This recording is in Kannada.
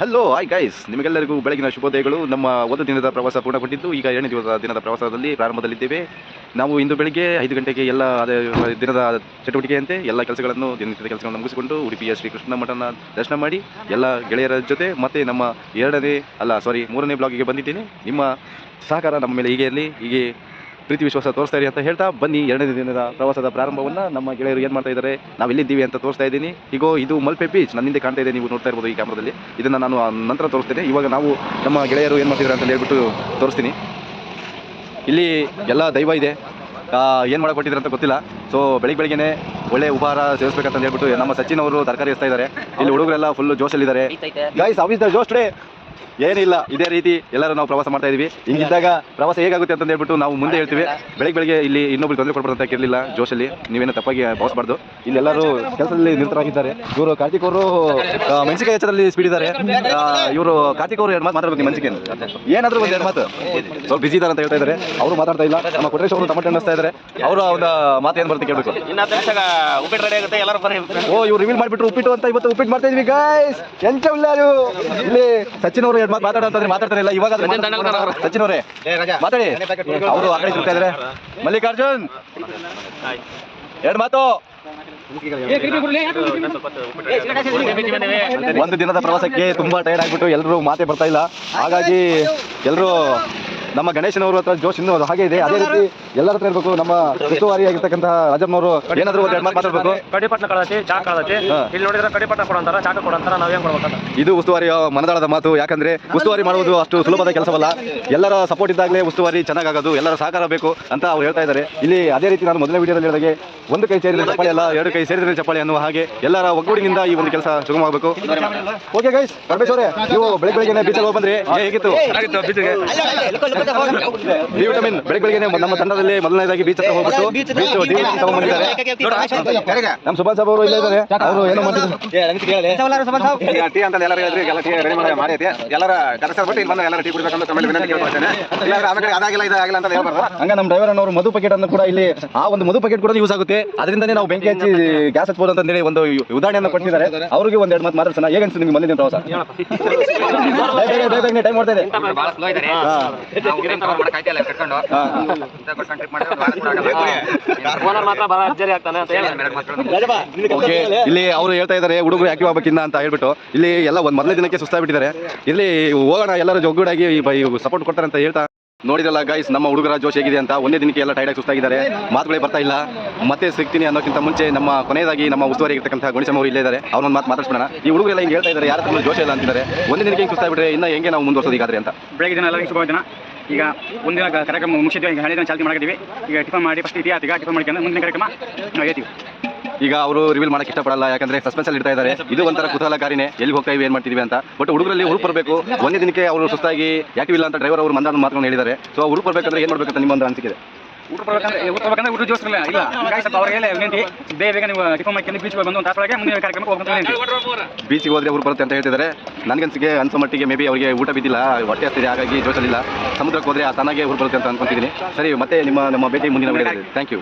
ಹಲೋ ಹಾಯ್ ಗೈಸ್ ನಿಮಗೆಲ್ಲರಿಗೂ ಬೆಳಗಿನ ಶುಭೋದಯಗಳು. ನಮ್ಮ ಒಂದು ದಿನದ ಪ್ರವಾಸ ಪೂರ್ಣಗೊಂಡಿದ್ದು, ಈಗ ಎರಡನೇ ದಿವಸ ದಿನದ ಪ್ರವಾಸದಲ್ಲಿ ಪ್ರಾರಂಭದಲ್ಲಿದ್ದೇವೆ. ನಾವು ಇಂದು ಬೆಳಿಗ್ಗೆ ಐದು ಗಂಟೆಗೆ ಎಲ್ಲ ದಿನದ ಚಟುವಟಿಕೆಯಂತೆ ಎಲ್ಲ ಕೆಲಸಗಳನ್ನು, ದಿನನಿತ್ಯದ ಕೆಲಸಗಳನ್ನು ಮುಗಿಸಿಕೊಂಡು ಉಡುಪಿಯ ಶ್ರೀಕೃಷ್ಣ ಮಠನ ದರ್ಶನ ಮಾಡಿ, ಎಲ್ಲ ಗೆಳೆಯರ ಜೊತೆ ಮತ್ತೆ ನಮ್ಮ ಎರಡನೇ, ಅಲ್ಲ ಸಾರಿ ಮೂರನೇ ಬ್ಲಾಗಿಗೆ ಬಂದಿದ್ದೀನಿ. ನಿಮ್ಮ ಸಹಕಾರ ನಮ್ಮ ಮೇಲೆ ಹೀಗೆ ಇರಲಿ, ಹೀಗೆ ಪ್ರೀತಿ ವಿಶ್ವಾಸ ತೋರಿಸ್ತಾ ಇರಿ ಅಂತ ಹೇಳ್ತಾ ಬನ್ನಿ ಎರಡನೇ ದಿನದ ಪ್ರವಾಸದ ಪ್ರಾರಂಭವನ್ನು ನಮ್ಮ ಗೆಳೆಯರು ಏನು ಮಾಡ್ತಾ ಇದ್ದಾರೆ? ನಾವು ಎಲ್ಲಿದ್ದೀವಿ ಅಂತ ತೋರಿಸ್ತಾ ಇದ್ದೀನಿ. ಈಗ ಇದು ಮಲ್ಪೆ ಬೀಚ್ ನನ್ನ ಹಿಂದೆ ಕಾಣ್ತಾ ಇದೆ ನೀವು ನೋಡ್ತಾ ಇರ್ಬೋದು ಈ ಕ್ಯಾಮ್ರಾದಲ್ಲಿ ಇದನ್ನು ನಾನು ನಂತರ ತೋರಿಸ್ತೇನೆ. ಇವಾಗ ನಾವು ನಮ್ಮ ಗೆಳೆಯರು ಏನು ಮಾಡ್ತಿದ್ದಾರೆ ಅಂತ ಹೇಳ್ಬಿಟ್ಟು ತೋರಿಸ್ತೀನಿ. ಇಲ್ಲಿ ಎಲ್ಲ ದೈವ ಇದೆ. ಏನು ಮಾಡಕ್ಕೆ ಕೊಟ್ಟಿದ್ದಾರೆ ಅಂತ ಗೊತ್ತಿಲ್ಲ. ಸೊ ಬೆಳಿಗ್ಗೆ ಬೆಳಿಗ್ಗೆನೆ ಒಳ್ಳೆ ಉಪಹಾರ ಸೇವಿಸ್ಬೇಕಂತ ಹೇಳ್ಬಿಟ್ಟು ನಮ್ಮ ಸಚಿನ್ ಅವರು ತರಕಾರಿ ಇರ್ತಾ ಇದ್ದಾರೆ. ಇಲ್ಲಿ ಹುಡುಗರೆಲ್ಲ ಫುಲ್ ಜೋಶಲ್ಲಿದ್ದಾರೆ ಗೈಸ್ ದ ಜೋಶ್ ಟುಡೇ ಏನಿಲ್ಲ ಇದೇ ರೀತಿ ಎಲ್ಲರೂ ನಾವು ಪ್ರವಾಸ ಮಾಡ್ತಾ ಇದೀವಿ. ಹಿಂಗಿದ್ದಾಗ ಪ್ರವಾಸ ಹೇಗಾಗುತ್ತೆ ಅಂತ ಹೇಳ್ಬಿಟ್ಟು ನಾವು ಮುಂದೆ ಹೇಳ್ತೀವಿ. ಬೆಳಿಗ್ಗೆ ಬೆಳಗ್ಗೆ ಇಲ್ಲಿ ಇನ್ನೊಬ್ರು ತೊಂದರೆ ಕೊಡ್ಬಾರ್ದು ಅಂತ ಇರಲಿಲ್ಲ ಜೋಶಲ್ಲಿ. ನೀವೇನೋ ತಪ್ಪಾಗಿ ಭಾವಿಸಬಾರ್ದು ಇಲ್ಲಿ ಎಲ್ಲರೂ ಕೆಲಸದಲ್ಲಿ ನಿರತರಾಗಿದ್ದಾರೆ. ಇವರು ಕಾರ್ತಿಕ್ ಅವರು ಮೆಣಸಿಕಾಯಿ ಮೆಣಸಿನಕಾಯಿ ಹೆಚ್ಚರಲ್ಲಿ ಸ್ಪೀಡ್ ಇದ್ದಾರೆ. ಇವರು ಕಾರ್ತಿಕ್ ಅವರು ಎರಡು ಮಾತು ಮಾತಾಡ್ಬೇಕು ಮೆಣಸಿನಕಾಯಿ ಏನಾದರೂ ಒಂದು ಎರಡು ಮಾತು. ಸ್ವಲ್ಪ ಬಿಸಿ ಇದ್ದಾರೆ ಅಂತ ಹೇಳ್ತಾ ಇದ್ದಾರೆ. ಅವರು ಮಾತಾಡ್ತಾ ಇಲ್ಲ. ನಮ್ಮ ಕೊಟ್ರೇಶ್ ಅವರು ತಮಟೆ ಅನ್ನಿಸ್ತಾ ಇದ್ದಾರೆ. ಅವರು ಒಂದು ಮಾತು ಏನು ಬರುತ್ತೆ ಕೇಳಬೇಕು. ಓ ಇವ್ರು ರಿವೀಲ್ ಮಾಡಿಬಿಟ್ರು ಉಪ್ಪಿಟ್ಟು ಅಂತ ಇವತ್ತು ಉಪ್ಪಿಟ್ಟು ಮಾಡ್ತಾ ಇದೀವಿ ಗಾಯ್ಸ್ ಎಂಚ ಉಳ್ಳಾರು? ಇಲ್ಲಿ ಸಚಿನ್ ಅವರು ಎರಡು ಮಾತು ಮಾತಾಡೋಂತಂದ್ರೆ ಮಾತಾಡ್ತಾರೆ ಇಲ್ಲ. ಇವಾಗ ಸಚಿನ್ ಅವರು. ಮಾತಾಡಿ. ಅವರು ಆ ಕಡೆ ಇದ್ದಾರೆ ಮಲ್ಲಿಕಾರ್ಜುನ್. ಎರಡು ಮಾತು ಒಂದು ದಿನದ ಪ್ರವಾಸಕ್ಕೆ ತುಂಬಾ ಟೈರ್ಡ್ ಆಗ್ಬಿಟ್ಟು ಎಲ್ಲರೂ ಮಾತೆ ಬರ್ತಾ ಇಲ್ಲ. ಹಾಗಾಗಿ ಎಲ್ಲರೂ ನಮ್ಮ ಗಣೇಶನವರು ಹತ್ರ ಜೋಶ್ ಇನ್ನೂ ಹಾಗೆ ಇದೆ. ಅದೇ ರೀತಿ ಎಲ್ಲರ ಹತ್ರ ಇರಬೇಕು. ನಮ್ಮ ಉಸ್ತುವಾರಿ ಆಗಿರ್ತಕ್ಕಂತಹ ರಾಜಮ್ಮನವರು ಏನಾದರೂ ಒಂದು ಎರಡು ಮಾತು ಮಾತಾಡ್ಬೇಕು ಕಡಿಪಟ್ನ ಕಳತಿ ಚಾ ಕಳತಿ ಇಲ್ಲಿ ನೋಡಿದ್ರೆ ಕಡಿಪಟ್ನ ಕೊಡಂತಾರ ಚಾಕ ಕೊಡಂತಾರ ನಾವೇನ್ ಕೊಡ್ಬೇಕಂತ. ಇದು ಉಸ್ತುವಾರಿ ಮನದಾಳದ ಮಾತು. ಯಾಕಂದ್ರೆ ಉಸ್ತುವಾರಿ ಮಾಡುವುದು ಅಷ್ಟು ಸುಲಭದ ಕೆಲಸವಲ್ಲ. ಎಲ್ಲರ ಸಪೋರ್ಟ್ ಇದ್ದಾಗಲೇ ಉಸ್ತುವಾರಿ ಚೆನ್ನಾಗಾಗೋದು ಎಲ್ಲರ ಸಹಕಾರ ಬೇಕು ಅಂತ ಅವ್ರು ಹೇಳ್ತಾ ಇದ್ದಾರೆ. ಇಲ್ಲಿ ಅದೇ ರೀತಿ ನಾನು ಮೊದಲನೇ ವಿಡಿಯೋದಲ್ಲಿ ಹೇಳಿದಾಗೆ ಒಂದು ಕೈ ಸೇರಿದ್ರೆ ಚಪ್ಪಾಳಿ ಅಲ್ಲ ಎರಡು ಕೈ ಸೇರಿದ್ರೆ ಚಪ್ಪಾಳಿ ಅನ್ನುವ ಹಾಗೆ ಎಲ್ಲರ ಒಗ್ಗೂಡಿನಿಂದ ಈ ಒಂದು ಕೆಲಸ ಸುಗಮವಾಗಬೇಕು ಓಕೆ ಗೈಸ್ ಪರಮೇಶ್ವರೇ ನೀವು ಬೆಳಗ್ಗೆ ಬೆಳಗ್ಗೆ ಬೀಚಲ್ಲಿ ಹೋಗಿ ಬಂದ್ರಿ. ಹೇಗಿತ್ತು? ಡಿ ವಿಟಮಿನ್ ಬೆಳಗ್ಗೆ ಬೆಳಗ್ಗೆ ನಮ್ಮ ತಂಡದಲ್ಲಿ ಮೊದಲನೇದಾಗಿ ಬೀಚ್ ಹತ್ರ ಹೋಗ್ಬಿಟ್ಟು ಬೀಚ್ ಡಿ ವಿಟಮಿನ್ ತಗೊಂಡ್ಬಂದಿದ್ದಾರೆ ನಮ್ಮ ಸುಭಾಷ್ ಸಾಬ್ ಅವರು ಇಲ್ಲೇ ಇದ್ದಾರೆ ಅವರು ಏನೋ ಮಾಡ್ತಿದ್ದಾರೆ ಟೀ ಅಂತ ಎಲ್ಲರೂ ಹೇಳಿದ್ರಿ ಎಲ್ಲ ಟೀ ರೆಡಿ ಮಾಡಿ ಮಾಡಿ ಎಲ್ಲರ ಕರೆಸ ಬಿಟ್ಟು ಇಲ್ಲಿ ಬಂದು ಎಲ್ಲರೂ ಟೀ ಕುಡಿಬೇಕಂತ ತಮ್ಮಲ್ಲಿ ವಿನಂತಿ ಕೇಳ್ಕೊಳ್ತೇನೆ ಇಲ್ಲಾಂದ್ರೆ ಆಮೇಲೆ ಅದಾಗಿಲ್ಲ ಇದಾಗಿಲ್ಲ ಅಂತ ಹೇಳ್ಬಾರ್ದು ಹಂಗ ನಮ್ಮ ಡ್ರೈವರ್ ಅನ್ನೋರು ಮಧು ಪ್ಯಾಕೆಟ್ ಅನ್ನು ಕೂಡ ಇಲ್ಲಿ ಆ ಒಂದು ಮಧು ಪ್ಯಾಕೆಟ್ ಕೂಡ ಯೂಸ್ ಆಗುತ್ತೆ ಅದರಿಂದನೇ ನಾವು ಬೆಂಕಿ ಹಚ್ಚಿ ಗ್ಯಾಸ್ ಹಚ್ಬೋದು ಅಂತ ಹೇಳಿ ಒಂದು ಉದಾಹರಣೆಯನ್ನು ಕೊಟ್ಟಿದ್ದಾರೆ ಅವ್ರಿಗೆ ಒಂದೆರಡು ಮಾತು ಮಾತಾಡ್ಸೋಣ ಹೇಗೆ ಅನ್ಸುತ್ತೆ ನಿಮ್ಗೆ ಬಂದಿದ್ದೀನಿ ಪ್ರವಾಸ ಟೈಮ್ ಮಾಡ್ತಾ ಇದೆ ಇಲ್ಲಿ ಅವರು ಹೇಳ್ತಾ ಇದ್ದಾರೆ ಹುಡುಗರು ಆಕ್ಟಿವ್ ಆಗ್ಬೇಕಿನ್ನ ಅಂತ ಹೇಳ್ಬಿಟ್ಟು. ಇಲ್ಲಿ ಎಲ್ಲ ಒಂದ್ ಮೊದಲ ದಿನಕ್ಕೆ ಸುಸ್ತಾಗ್ಬಿಟ್ಟಿದ್ದಾರೆ ಇಲ್ಲಿ ಹೋಗೋಣ ಎಲ್ಲರೂ ಜೊಗ್ಗೂಡಾಗಿ ಸಪೋರ್ಟ್ ಕೊಡ್ತಾರೆ ಅಂತ ಹೇಳ್ತಾ ನೋಡಿರಲ್ಲ ಗೈಸ್ ನಮ್ಮ ಹುಡುಗರ ಜೋಶ್ ಹೇಗಿದೆ ಅಂತ. ಒಂದೇ ದಿನಕ್ಕೆ ಎಲ್ಲ ಟೈಡಾಗಿ ಸುಸ್ತಾಗಿದ್ದಾರೆ ಮಾತುಗಳೇ ಬರ್ತಾ ಇಲ್ಲ. ಮತ್ತೆ ಸಿಗ್ತೀನಿ ಅನ್ನೋಕ್ಕಿಂತ ಮುಂಚೆ ನಮ್ಮ ಕೊನೆಯದಾಗಿ ನಮ್ಮ ಉಸ್ತುವಾರಿ ಇರ್ತಕ್ಕಂಥ ಗಣೇಶಮ್ ಅವರು ಇಲ್ಲೇ ಇದ್ದಾರೆ. ಅವ್ರನ್ನ ಮಾತು ಮಾತಾಡ್ಸೋಣ ಈ ಹುಡುಗರೆಲ್ಲ ಹಿಂಗೆ ಹೇಳ್ತಾ ಇದ್ದಾರೆ ಯಾರ ತಮ್ಮ ಜೋಶ್ ಇಲ್ಲ ಅಂತಿದ್ದಾರೆ. ಒಂದೇ ದಿನಕ್ಕೆ ಹಿಂಗೆ ಸುಸ್ತಾಗ್ಬಿಟ್ರೆ ಇನ್ನ ಹೆಂಗೆ ನಾವು ಮುಂದುವರ್ಸೋದಿಗಾದ್ರೆ ಅಂತ. ಬೆಳಗ್ಗೆ ದಿನ ಎಲ್ಲರಿಗೂ ಶುಭ ದಿನ ಈಗ ಮುಂದಿನ ಕಾರ್ಯಕ್ರಮ ಮುಗಿಸಿದ್ವಿ. ಈಗ ಹಳೆ ಚಾಲ್ತಿ ಮಾಡಿದ್ದೀವಿ ಈಗ ಟಿಫನ್ ಮಾಡಿ ಫಸ್ಟ್ ಇದೆಯಾ ಈಗ ಟಿಫನ್ ಮಾಡ್ಕೊಂಡು ಮುಂದಿನ ಕಾರ್ಯಕ್ರಮ ನಾವು ಹೇಳ್ತೀವಿ. ಈಗ ಅವರು ರಿವೀಲ್ ಮಾಡಕ್ಕೆ ಇಷ್ಟಪಡಲ್ಲ, ಯಾಕಂದ್ರೆ ಸಸ್ಪೆನ್ಸ್ ಅಲ್ಲಿ ಇಡ್ತಾ ಇದ್ದಾರೆ. ಇದು ಒಂಥರ ಕುತೂಹಲಕಾರಿನೇ. ಎಲ್ಲಿ ಹೋಗ್ತಾ ಇವಿ ಏನ್ ಮಾಡ್ತಿದೀವಿ ಅಂತ. ಬಟ್ ಹುಡುಗರಲ್ಲಿ ಹುರುಪ್ ಬರಬೇಕು. ಒಂದೇ ದಿನಕ್ಕೆ ಅವರು ಸುಸ್ತಾಗಿ ಯಾಕೆ ಇಲ್ಲ ಅಂತ ಡ್ರೈವರ್ ಅವರು ಮಂದಾದ ಮಾತ್ರ ಹೇಳಿದ್ದಾರೆ. ಸೊ ಹುರುಪ್ ಬರಬೇಕಂದ್ರೆ ಏನ್ ಮಾಡ್ಬೇಕಂತ ನಿಮ್ಮ ಒಂದು ಅನಿಸಿಕೆ ಊಟ ಇಲ್ಲ. ಬೇಗ ನೀವು ಟಿಫನ್ ಮಾಡ್ಕೊಂಡು ಬೀಚ್ ಬಂದು ಒಂದು ತಾಸೊಳಗೆ ಮುಂದಿನ ಕಾರ್ಯಕ್ರಮಕ್ಕೆ ಹೋಗ್ಬೇಕು ಅಂತ ವಿನಂತಿ ಬೀಚಿಗೆ ಹೋದ್ರೆ ಊರು ಬರುತ್ತೆ ಅಂತ ಹೇಳ್ತಿದ್ದಾರೆ. ನನಗನ್ಸಿಗೆ ಅನ್ಸೋ ಮಟ್ಟಿಗೆ ಮೇ ಬಿ ಅವರಿಗೆ ಊಟ ಬಿದ್ದಿಲ್ಲ, ಹೊಟ್ಟೆ ಹತ್ತಿದೆ ಹಾಗಾಗಿ ಜೋಸಲಿಲ್ಲ ಸಮುದ್ರಕ್ಕೆ ಹೋದ್ರೆ ಆ ತನಗೆ ಊರು ಬರುತ್ತೆ ಅಂತ ಅನ್ಕೊಂತಿದ್ದೀನಿ. ಸರಿ, ಮತ್ತೆ ನಿಮ್ಮ, ನಮ್ಮ ಭೇಟಿ ಮುಂದಿನ ಥ್ಯಾಂಕ್ ಯು